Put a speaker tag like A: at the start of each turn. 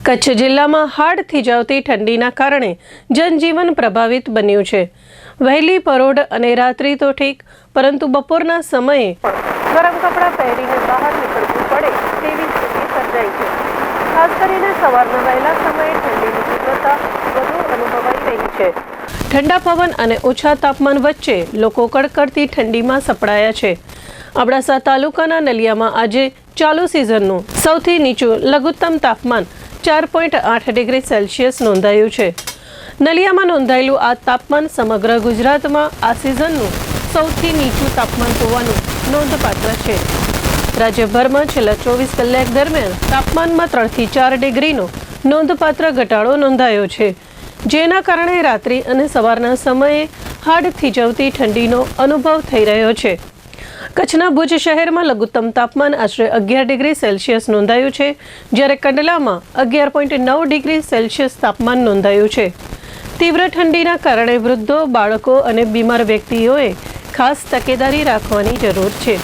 A: કચ્છ જિલ્લામાં હાડ થીજાવતી ઠંડીના કારણે જનજીવન પ્રભાવિત બન્યું છે. વહેલી પરોઢ અને રાત્રિ તો ઠીક, પરંતુ બપોરના સમયે ગરમ કપડાં પહેરીને બહાર નીકળવું પડે તેવી સ્થિતિ સર્જાઈ છે. ખાસ કરીને સવારના વહેલા સમયે ઠંડીની તીવ્રતા વધુ અનુભવાઈ રહી છે. ઠંડા પવન અને ઓછા તાપમાન વચ્ચે લોકો કડકડતી ઠંડીમાં સપડાયા છે. અબડાસા તાલુકાના નલિયામાં આજે ચાલુ સિઝનનું સૌથી નીચું લઘુત્તમ તાપમાન ચાર પોઈન્ટ આઠ ડિગ્રી સેલ્સિયસ નોંધાયું છે. નલિયામાં નોંધાયેલું આ તાપમાન સમગ્ર ગુજરાતમાં આ સિઝનનું સૌથી નીચું તાપમાન હોવાનું નોંધપાત્ર છે. રાજ્યભરમાં છેલ્લા ચોવીસ કલાક દરમિયાન તાપમાનમાં ત્રણથી ચાર ડિગ્રીનો નોંધપાત્ર ઘટાડો નોંધાયો છે. જેના કારણે રાત્રિ અને સવારના સમયે હાડ થીજવતી ઠંડીનો અનુભવ થઈ રહ્યો છે. કચ્છના ભુજ શહેરમાં લઘુત્તમ તાપમાન આશરે અગિયાર ડિગ્રી સેલ્સિયસ નોંધાયું છે, જ્યારે કંડલામાં અગિયાર પોઈન્ટ નવ ડિગ્રી સેલ્સિયસ તાપમાન નોંધાયું છે. તીવ્ર ઠંડીના કારણે વૃદ્ધો, બાળકો અને બીમાર વ્યક્તિઓએ ખાસ તકેદારી રાખવાની જરૂર છે.